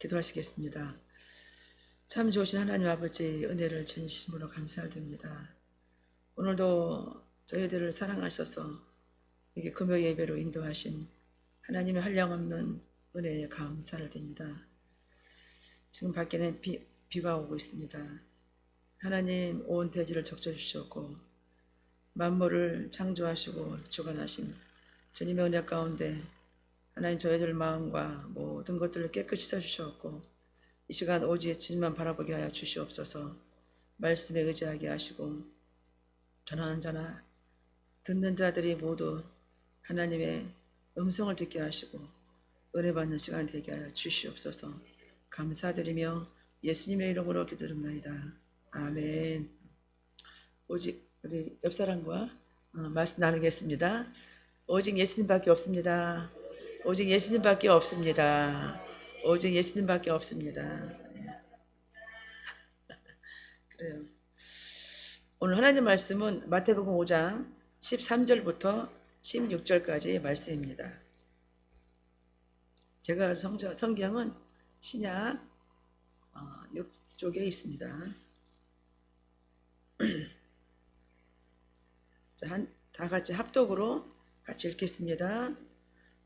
기도하시겠습니다. 참 좋으신 하나님 아버지 은혜를 진심으로 감사드립니다. 오늘도 저희들을 사랑하셔서 이게 금요 예배로 인도하신 하나님의 한량없는 은혜에 감사를 드립니다. 지금 밖에는 비, 비가 오고 있습니다. 하나님 온 대지를 적셔 주셨고 만물을 창조하시고 주관하신 주님의 은혜 가운데 하나님 저희들 마음과 모든 것들을 깨끗이 씻어주셨고 이 시간 오직 주님만 바라보게 하여 주시옵소서 말씀에 의지하게 하시고 전하는 자나 듣는 자들이 모두 하나님의 음성을 듣게 하시고 은혜 받는 시간 되게 하여 주시옵소서 감사드리며 예수님의 이름으로 기도드립니다. 아멘 오직 우리 옆 사람과 어, 말씀 나누겠습니다. 오직 예수님밖에 없습니다. 오직 예수님밖에 없습니다. 오직 예수님밖에 없습니다. 그래요. 오늘 하나님 말씀은 마태복음 5장 13절부터 16절까지의 말씀입니다. 제가 성경, 성경은 신약 어, 6쪽에 있습니다. 자, 한, 다 같이 합독으로 같이 읽겠습니다.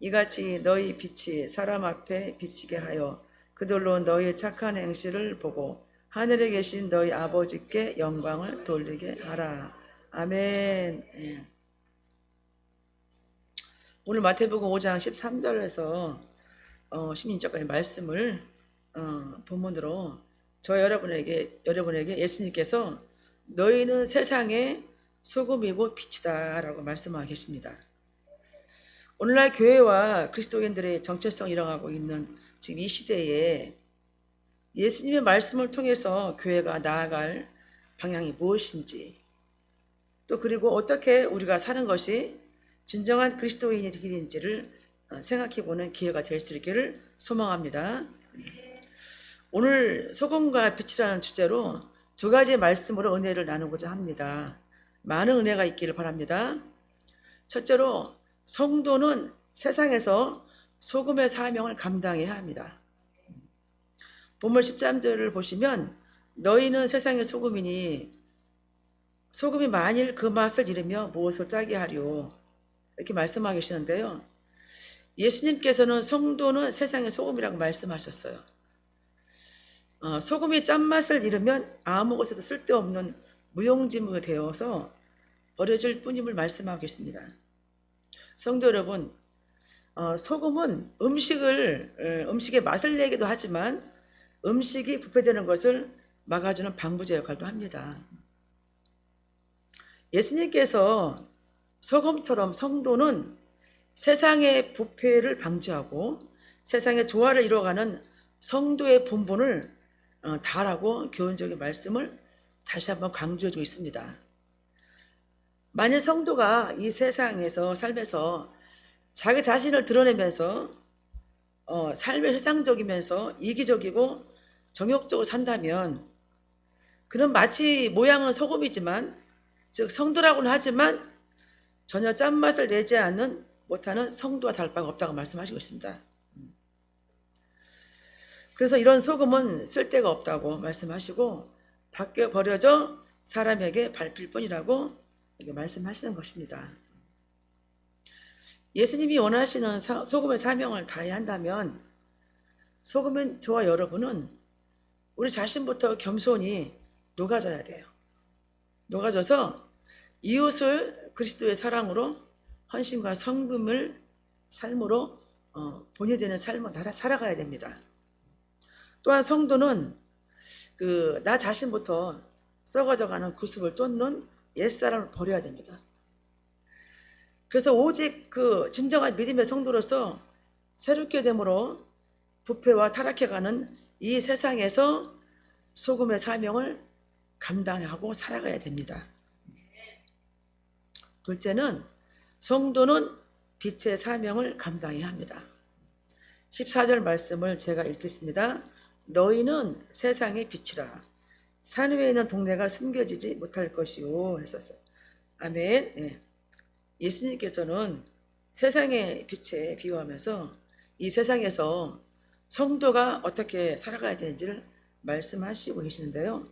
이같이 너희 빛이 사람 앞에 비치게 하여 그들로 너희 착한 행실을 보고 하늘에 계신 너희 아버지께 영광을 돌리게 하라. 아멘. 예. 오늘 마태복음 5장 13절에서 어, 16절까지 말씀을 어, 본문으로 저 여러분에게 여러분에게 예수님께서 너희는 세상의 소금이고 빛이다라고 말씀하고 계십니다. 오늘날 교회와 그리스도인들의 정체성 잃어가고 있는 지금 이 시대에 예수님의 말씀을 통해서 교회가 나아갈 방향이 무엇인지 또 그리고 어떻게 우리가 사는 것이 진정한 그리스도인의 길인지를 생각해 보는 기회가 될 수 있기를 소망합니다. 오늘 소금과 빛이라는 주제로 두 가지 말씀으로 은혜를 나누고자 합니다. 많은 은혜가 있기를 바랍니다. 첫째로 성도는 세상에서 소금의 사명을 감당해야 합니다. 본문 13절을 보시면 너희는 세상의 소금이니 소금이 만일 그 맛을 잃으며 무엇을 짜게 하리요 이렇게 말씀하고 계시는데요. 예수님께서는 성도는 세상의 소금이라고 말씀하셨어요. 어, 소금이 짠맛을 잃으면 아무것에도 쓸데없는 무용지물이 되어서 버려질 뿐임을 말씀하고 계십니다. 성도 여러분, 어, 소금은 음식을 어, 음식의 맛을 내기도 하지만 음식이 부패되는 것을 막아주는 방부제 역할도 합니다. 예수님께서 소금처럼 성도는 세상의 부패를 방지하고 세상의 조화를 이루어가는 성도의 본분을 어, 다라고 교훈적인 말씀을 다시 한번 강조해주고 있습니다. 만일 성도가 이 세상에서 삶에서 자기 자신을 드러내면서 어, 삶의 회상적이면서 이기적이고 정욕적으로 산다면 그는 마치 모양은 소금이지만 즉 성도라고는 하지만 전혀 짠맛을 내지 않는 못하는 성도와 다를 바가 없다고 말씀하시고 있습니다. 그래서 이런 소금은 쓸데가 없다고 말씀하시고 밖에 버려져 사람에게 밟힐 뿐이라고 이렇게 말씀하시는 것입니다. 예수님이 원하시는 사, 소금의 사명을 다해야 한다면 소금은 저와 여러분은 우리 자신부터 겸손히 녹아져야 돼요. 녹아져서 이웃을 그리스도의 사랑으로 헌신과 성금을 삶으로 어, 본이 되는 삶을 살아가야 됩니다. 또한 성도는 그 나 자신부터 썩어져가는 구습을 쫓는 옛사람을 버려야 됩니다. 그래서 오직 그 진정한 믿음의 성도로서 새롭게 됨으로 부패와 타락해가는 이 세상에서 소금의 사명을 감당하고 살아가야 됩니다. 둘째는 성도는 빛의 사명을 감당해야 합니다. 14절 말씀을 제가 읽겠습니다. 너희는 세상의 빛이라. 산 위에 있는 동네가 숨겨지지 못할 것이요 했었어요. 아멘. 예. 예수님께서는 세상의 빛에 비유하면서 이 세상에서 성도가 어떻게 살아가야 되는지를 말씀하시고 계시는데요.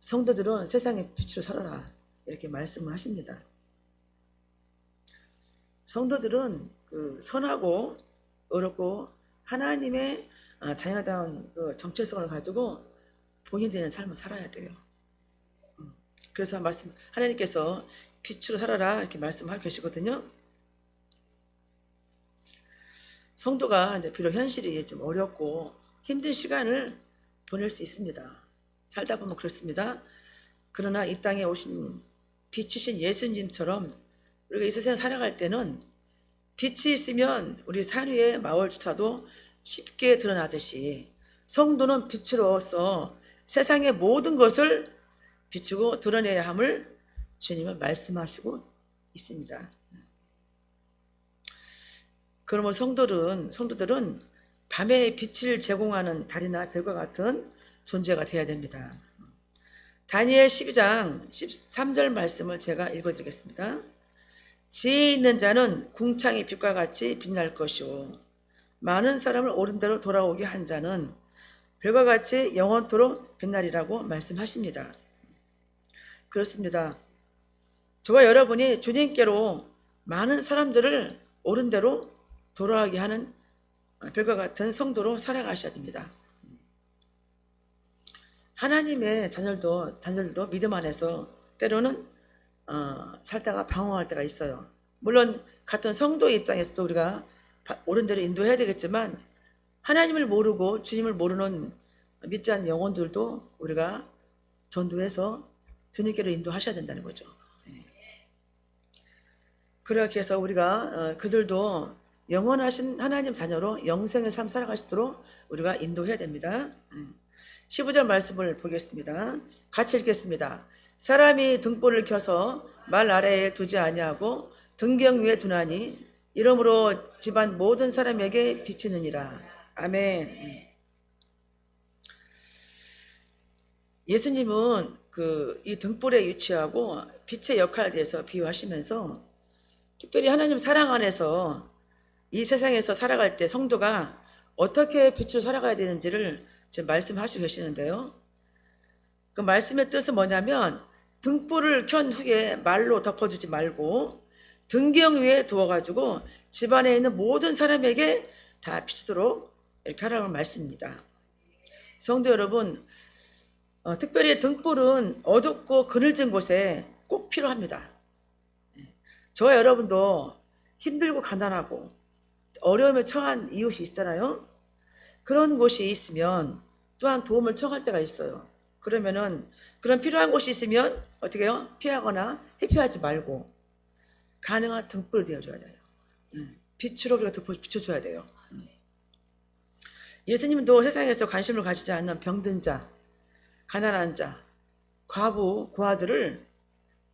성도들은 세상의 빛으로 살아라 이렇게 말씀을 하십니다. 성도들은 그 선하고 의롭고 하나님의 아, 자녀다운 그 정체성을 가지고 본인 되는 삶을 살아야 돼요. 음. 그래서 말씀 하나님께서 빛으로 살아라 이렇게 말씀하고 계시거든요. 성도가 이제 비록 현실이 좀 어렵고 힘든 시간을 보낼 수 있습니다. 살다 보면 그렇습니다. 그러나 이 땅에 오신 빛이신 예수님처럼 우리가 이 세상 살아갈 때는 빛이 있으면 우리 산 위의 마을조차도 쉽게 드러나듯이 성도는 빛으로서 세상의 모든 것을 비추고 드러내야 함을 주님은 말씀하시고 있습니다. 그러면 성도들은 성도들은 밤에 빛을 제공하는 달이나 별과 같은 존재가 되어야 됩니다. 다니엘 12장 13절 말씀을 제가 읽어드리겠습니다. 지혜 있는 자는 궁창의 빛과 같이 빛날 것이요 많은 사람을 옳은 대로 돌아오게 한 자는 별과 같이 영원토록 빛나리라고 말씀하십니다. 그렇습니다. 저와 여러분이 주님께로 많은 사람들을 옳은 대로 돌아가게 하는 별과 같은 성도로 살아가셔야 됩니다. 하나님의 자녀도 자녀들도 믿음 안에서 때로는 어, 살다가 방황할 때가 있어요. 물론 같은 성도의 입장에서도 우리가 바- 옳은 대로 인도해야 되겠지만 하나님을 모르고 주님을 모르는 믿지 않는 영혼들도 우리가 전도해서 주님께로 인도하셔야 된다는 거죠. 예. 그렇게 해서 우리가 어, 그들도 영원하신 하나님 자녀로 영생의 삶 살아가시도록 우리가 인도해야 됩니다. 음. 15절 말씀을 보겠습니다. 같이 읽겠습니다. 사람이 등불을 켜서 말 아래에 두지 아니하고 등경 위에 두나니 이러므로 집안 모든 사람에게 비치느니라. 아멘. 음. 예수님은 그 이 등불에 위치하고 빛의 역할에 대해서 비유하시면서 특별히 하나님 사랑 안에서 이 세상에서 살아갈 때 성도가 어떻게 빛으로 살아가야 되는지를 지금 말씀하시고 계시는데요. 그 말씀의 뜻은 뭐냐면 등불을 켠 후에 말로 덮어주지 말고 등경 위에 두어가지고 집안에 있는 모든 사람에게 다 비추도록 이렇게 하라는 말씀입니다. 성도 여러분, 어, 특별히 등불은 어둡고 그늘진 곳에 꼭 필요합니다. 저와 여러분도 힘들고 가난하고 어려움에 처한 이웃이 있잖아요. 그런 곳이 있으면 또한 도움을 청할 때가 있어요. 그러면은 그런 필요한 곳이 있으면 어떻게 해요? 피하거나 회피하지 말고 가능한 등불을 되어줘야 돼요. 음, 빛으로 우리가 더 비춰줘야 돼요. 음. 예수님도 세상에서 관심을 가지지 않는 병든 자, 가난한 자, 과부, 고아들을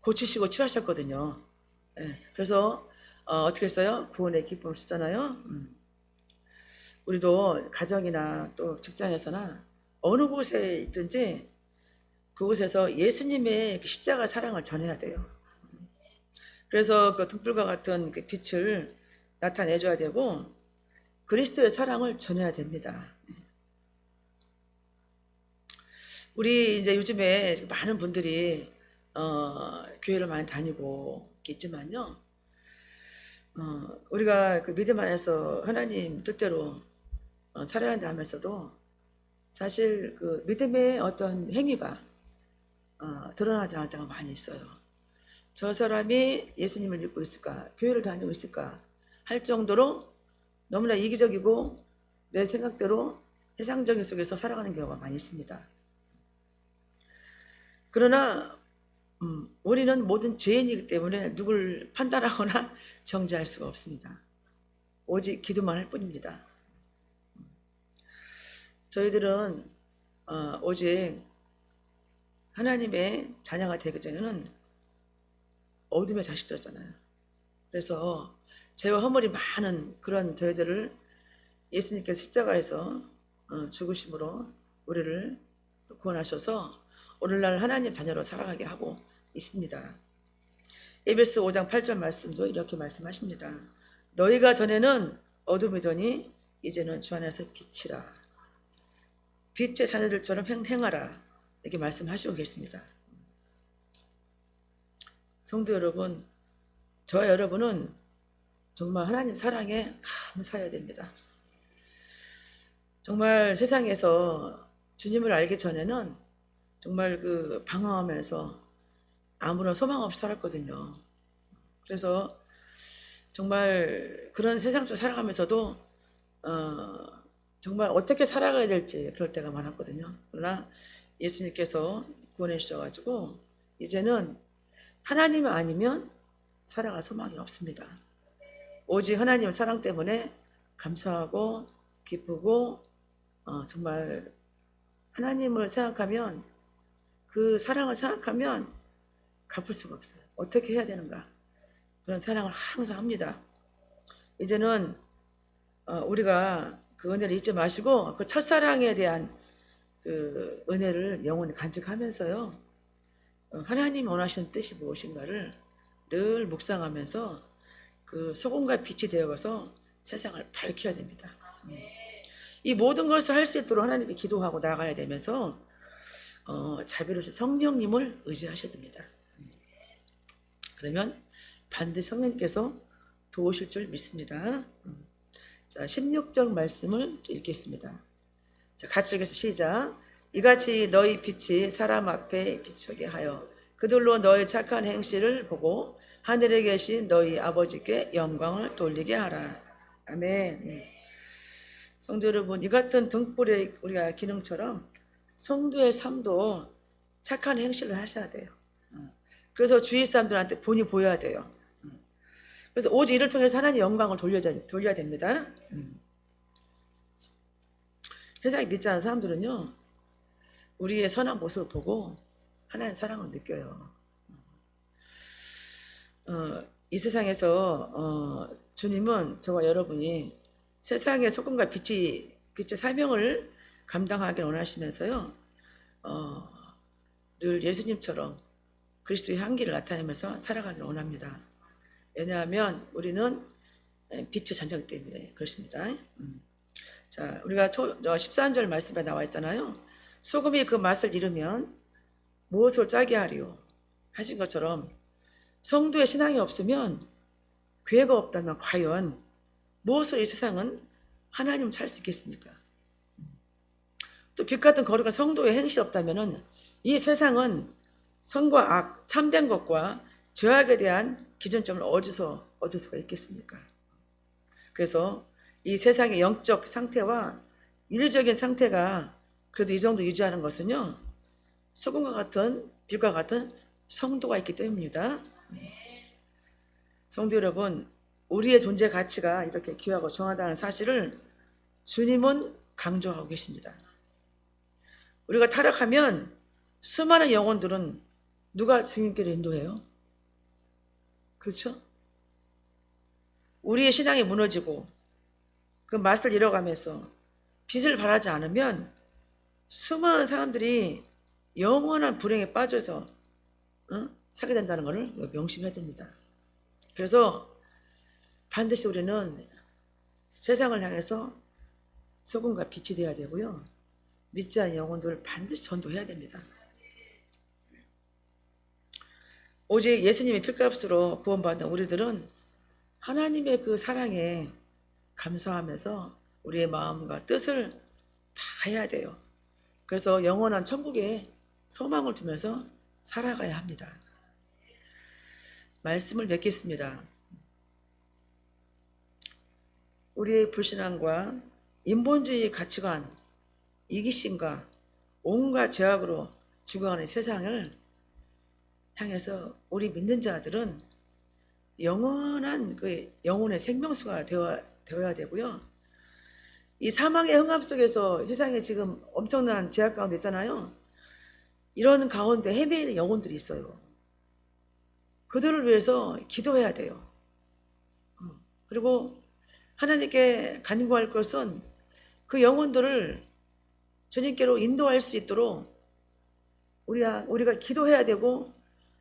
고치시고 치료하셨거든요. 예, 그래서 어, 떻게 했어요? 구원의 기쁨을 쓰잖아요. 음. 우리도 가정이나 또 직장에서나 어느 곳에 있든지 그곳에서 예수님의 그 십자가 사랑을 전해야 돼요. 그래서 그 등불과 같은 그 빛을 나타내줘야 되고 그리스도의 사랑을 전해야 됩니다. 우리 이제 요즘에 많은 분들이 어, 교회를 많이 다니고 있지만요. 어, 우리가 그 믿음 안에서 하나님 뜻대로 어, 살아야 한다 하면서도 사실 그 믿음의 어떤 행위가 어, 드러나지 않을 때가 많이 있어요. 저 사람이 예수님을 믿고 있을까, 교회를 다니고 있을까 할 정도로 너무나 이기적이고 내 생각대로 세상적인 속에서 살아가는 경우가 많이 있습니다. 그러나 음, 우리는 모든 죄인이기 때문에 누굴 판단하거나 정죄할 수가 없습니다. 오직 기도만 할 뿐입니다. 저희들은 어, 오직 하나님의 자녀가 되기 전에는 어둠의 자식들잖아요. 그래서 죄와 허물이 많은 그런 저희들을 예수님께서 십자가에서 어, 죽으심으로 우리를 구원하셔서 오늘날 하나님 자녀로 살아가게 하고 있습니다. 에베소 5장 8절 말씀도 이렇게 말씀하십니다. 너희가 전에는 어둠이더니 이제는 주 안에서 빛이라. 빛의 자녀들처럼 행- 행하라. 이렇게 말씀하시고 계십니다. 성도 여러분, 저와 여러분은 정말 하나님 사랑에 감사해야 됩니다. 정말 세상에서 주님을 알기 전에는 정말 그 방황하면서 아무런 소망 없이 살았거든요. 그래서 정말 그런 세상 속 살아가면서도 어, 정말 어떻게 살아가야 될지 그럴 때가 많았거든요. 그러나 예수님께서 구원해 주셔가지고 이제는 하나님 아니면 살아갈 소망이 없습니다. 오직 하나님의 사랑 때문에 감사하고 기쁘고 어, 정말 하나님을 생각하면 그 사랑을 생각하면 갚을 수가 없어요. 어떻게 해야 되는가? 그런 사랑을 항상 합니다. 이제는 어, 우리가 그 은혜를 잊지 마시고 그 첫사랑에 대한 그 은혜를 영원히 간직하면서요. 어, 하나님 원하시는 뜻이 무엇인가를 늘 묵상하면서 그 소금과 빛이 되어가서 세상을 밝혀야 됩니다. 음. 이 모든 것을 할 수 있도록 하나님께 기도하고 나가야 되면서 어, 자비로우신 성령님을 의지하셔야 됩니다. 음. 그러면 반드시 성령님께서 도우실 줄 믿습니다. 음. 자, 16절 말씀을 읽겠습니다. 자, 같이 읽겠습니다. 시작. 이같이 너희 빛이 사람 앞에 비추게 하여 그들로 너희 착한 행실을 보고 하늘에 계신 너희 아버지께 영광을 돌리게 하라. 아멘. 네. 성도 여러분, 이 같은 등불의 우리가 기능처럼 성도의 삶도 착한 행실을 하셔야 돼요. 어. 그래서 주위 사람들한테 본이 보여야 돼요. 어. 그래서 오직 이를 통해서 하나님 영광을 돌려야, 돌려야 됩니다. 음. 세상에 믿지 않는 사람들은요, 우리의 선한 모습을 보고 하나님 사랑을 느껴요. 어, 이 세상에서 어, 주님은 저와 여러분이 세상의 소금과 빛이 빛의 사명을 감당하길 원하시면서요. 어, 늘 예수님처럼 그리스도의 향기를 나타내면서 살아가길 원합니다. 왜냐하면 우리는 빛의 전쟁 때문에 그렇습니다. 음. 자, 우리가 초, 13절 말씀에 나와 있잖아요. 소금이 그 맛을 잃으면 무엇을 짜게 하리요? 하신 것처럼 성도의 신앙이 없으면 괴가 없다면 과연 무엇으로 이 세상은 하나님을 찾을 수 있겠습니까? 또 빛 같은 거룩한 성도의 행실이 없다면 이 세상은 선과 악, 참된 것과 죄악에 대한 기준점을 어디서 얻을 수가 있겠습니까? 그래서 이 세상의 영적 상태와 일적인 상태가 그래도 이 정도 유지하는 것은요, 소금과 같은 빛과 같은 성도가 있기 때문입니다. 성도 여러분, 우리의 존재 가치가 이렇게 귀하고 정하다는 사실을 주님은 강조하고 계십니다. 우리가 타락하면 수많은 영혼들은 누가 주님께로 인도해요? 그렇죠? 우리의 신앙이 무너지고 그 맛을 잃어가면서 빛을 발하지 않으면 수많은 사람들이 영원한 불행에 빠져서 어? 살게 된다는 것을 명심해야 됩니다. 그래서 반드시 우리는 세상을 향해서 소금과 빛이 되어야 되고요. 믿지 않는 영혼들을 반드시 전도해야 됩니다. 오직 예수님의 필값으로 구원받은 우리들은 하나님의 그 사랑에 감사하면서 우리의 마음과 뜻을 다 해야 돼요. 그래서 영원한 천국에 소망을 두면서 살아가야 합니다. 말씀을 맺겠습니다. 우리의 불신앙과 인본주의 가치관, 이기심과 온갖 죄악으로 죽어가는 세상을 향해서 우리 믿는 자들은 영원한 그 영혼의 생명수가 되어, 되어야 되고요. 이 사망의 흥압 속에서 세상에 지금 엄청난 제약 가운데 있잖아요. 이런 가운데 헤매이는 영혼들이 있어요. 그들을 위해서 기도해야 돼요. 어, 그리고 하나님께 간구할 것은 그 영혼들을 주님께로 인도할 수 있도록 우리가 우리가 기도해야 되고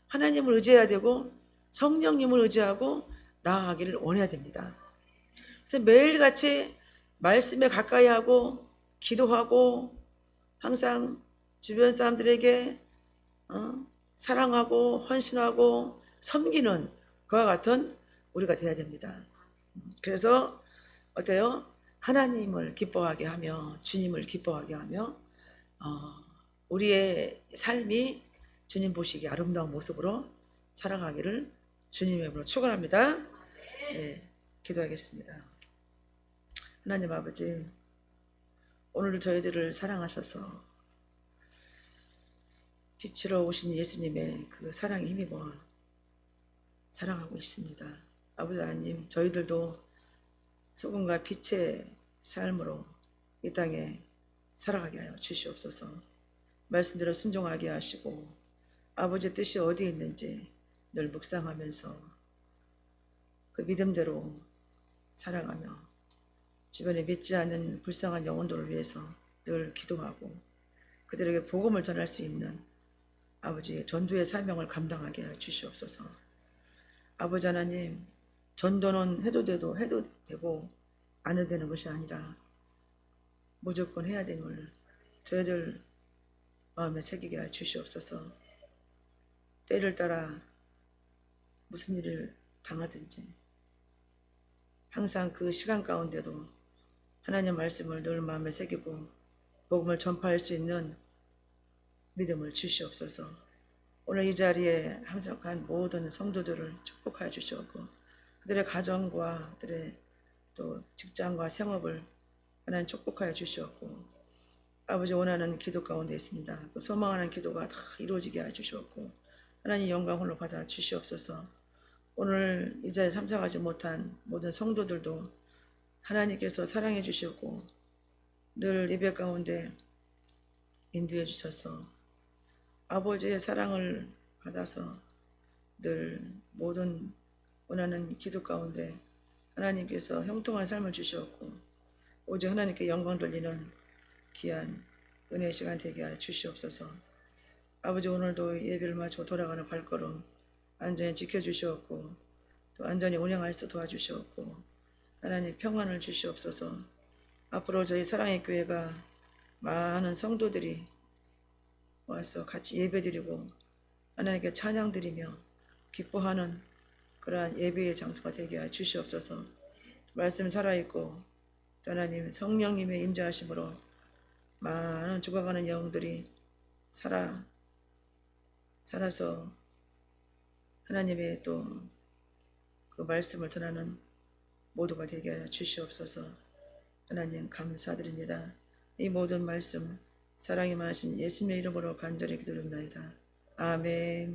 하나님을 의지해야 되고 성령님을 의지하고 나아가기를 원해야 됩니다. 그래서 매일같이 말씀에 가까이 하고 기도하고 항상 주변 사람들에게 어, 사랑하고 헌신하고 섬기는 그와 같은 우리가 되어야 됩니다. 그래서 어때요? 하나님을 기뻐하게 하며 주님을 기뻐하게 하며 어, 우리의 삶이 주님 보시기 아름다운 모습으로 살아가기를 주님의 이름으로 축원합니다. 네, 기도하겠습니다. 하나님 아버지, 오늘 저희들을 사랑하셔서 빛으로 오신 예수님의 그 사랑에 힘입어 사랑하고 있습니다. 아버지 하나님, 저희들도 소금과 빛의 삶으로 이 땅에 살아가게 하여 주시옵소서. 말씀대로 순종하게 하시고 아버지의 뜻이 어디 있는지 늘 묵상하면서 그 믿음대로 살아가며 주변에 믿지 않는 불쌍한 영혼들을 위해서 늘 기도하고 그들에게 복음을 전할 수 있는 아버지의 전도의 사명을 감당하게 하여 주시옵소서. 아버지 하나님, 전도는 해도 돼도 해도 되고 안 해도 되는 것이 아니라 무조건 해야 되는 저희들 마음에 새기게 하여 주시옵소서. 때를 따라 무슨 일을 당하든지 항상 그 시간 가운데도 하나님 말씀을 늘 마음에 새기고 복음을 전파할 수 있는 믿음을 주시옵소서. 오늘 이 자리에 함석한 모든 성도들을 축복하여 주시옵고 그들의 가정과 그들의 또 직장과 생업을 하나님 축복하여 주시옵고 아버지 원하는 기도 가운데 있습니다. 그 소망하는 기도가 다 이루어지게 해 주시옵고 하나님 영광 홀로 받아 주시옵소서. 오늘 이 자리에 참석하지 못한 모든 성도들도 하나님께서 사랑해 주시고 늘 예배 가운데 인도해 주셔서 아버지의 사랑을 받아서 늘 모든 원하는 기도 가운데 하나님께서 형통한 삶을 주셨고 오직 하나님께 영광 돌리는 귀한 은혜의 시간 되게 하여 주시옵소서. 아버지 오늘도 예배를 마치고 돌아가는 발걸음 안전히 지켜주시옵고 또 안전히 수 도와주시옵고 하나님 평안을 주시옵소서. 앞으로 저희 사랑의 교회가 많은 성도들이 와서 같이 예배드리고 하나님께 찬양드리며 기뻐하는 그러한 예배의 장소가 되게 하여 주시옵소서. 말씀 살아있고 또 하나님 성령님의 임재하심으로 많은 죽어가는 영들이 살아 살아서 하나님의 또 그 말씀을 전하는 모두가 되게 하여 주시옵소서. 하나님 감사드립니다. 이 모든 말씀 사랑이 많으신 예수님의 이름으로 간절히 기도합니다. 아멘.